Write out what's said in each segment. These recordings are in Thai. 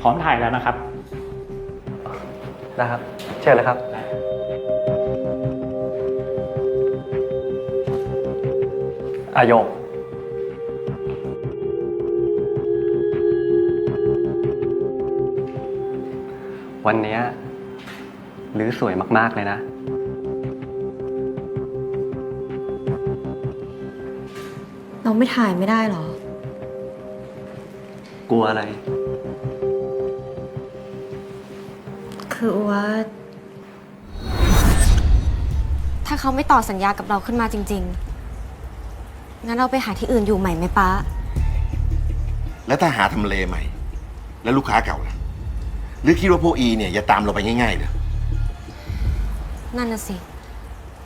พร้อมถ่ายแล้วนะครับ นะครับ เชิญเลยครับ อายกวันเนี้ยลือสวยมากๆเลยนะ เราไม่ถ่ายไม่ได้หรอ กลัวอะไร คือว่า ถ้าเขาไม่ต่อสัญญากับเราขึ้นมาจริง ๆ งั้นเราไปหาที่อื่นอยู่ใหม่ไหมป้า แล้วถ้าหาทำเลใหม่ แล้วลูกค้าเก่าล่ะ หรือคิดว่าพวกอีเนี่ยจะตามเราไปง่ายๆเหรอนั่นน่ะสิ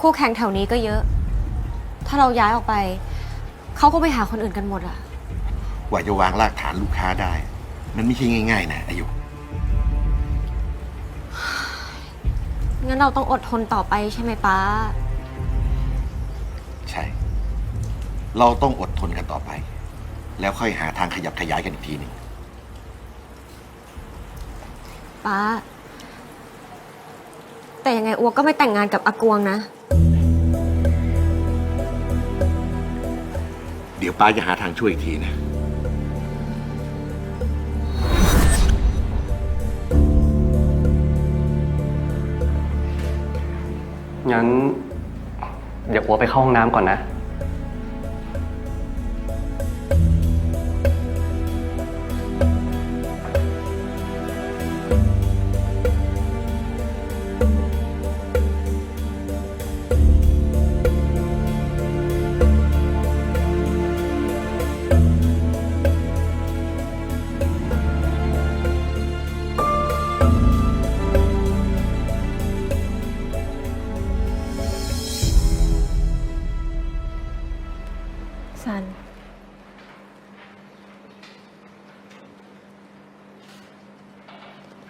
คู่แข่งแถวนี้ก็เยอะ ถ้าเราย้ายออกไป เขาก็ไปหาคนอื่นกันหมดอะ กว่าจะวางรากฐานลูกค้าได้ มันไม่ใช่ง่ายๆนะอายุ งั้นเราต้องอดทนต่อไปใช่ไหมป้า ใช่ เราต้องอดทนกันต่อไป แล้วค่อยหาทางขยับขยายกันอีกทีหนึ่งป้า แต่ยังไงอัวก็ไม่แต่งงานกับอากวงนะ เดี๋ยวป้าจะหาทางช่วยอีกทีนะ งั้น เดี๋ยวอัวไปเข้าห้องน้ำก่อนนะ ซัน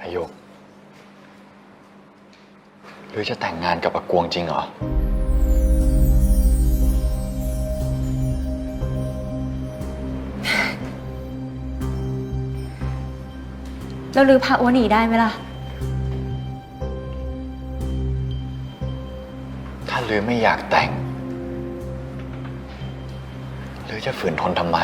อายกหรือจะแต่งงานกับอากวงจริงเหรอ แล้วลือพาอัวหนีได้ไหมล่ะ ถ้าลือไม่อยากแต่งห รือจะฝืนทนทำไม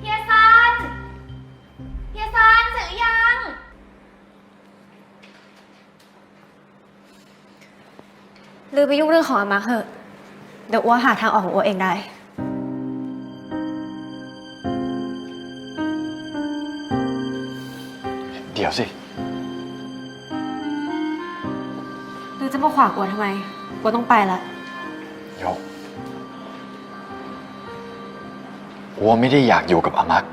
เฮียซัน เฮียซันถึงยัง ลือไปยุ่งเรื่องของอามาเถอะ เดี๋ยวอัวหาทางออกของอัวเองได้ ดี๋ยวสิลือจะมาขวางอัวทำไมอัวต้องไปละยกอัวไม่ได้อยากอยู่กับอามัก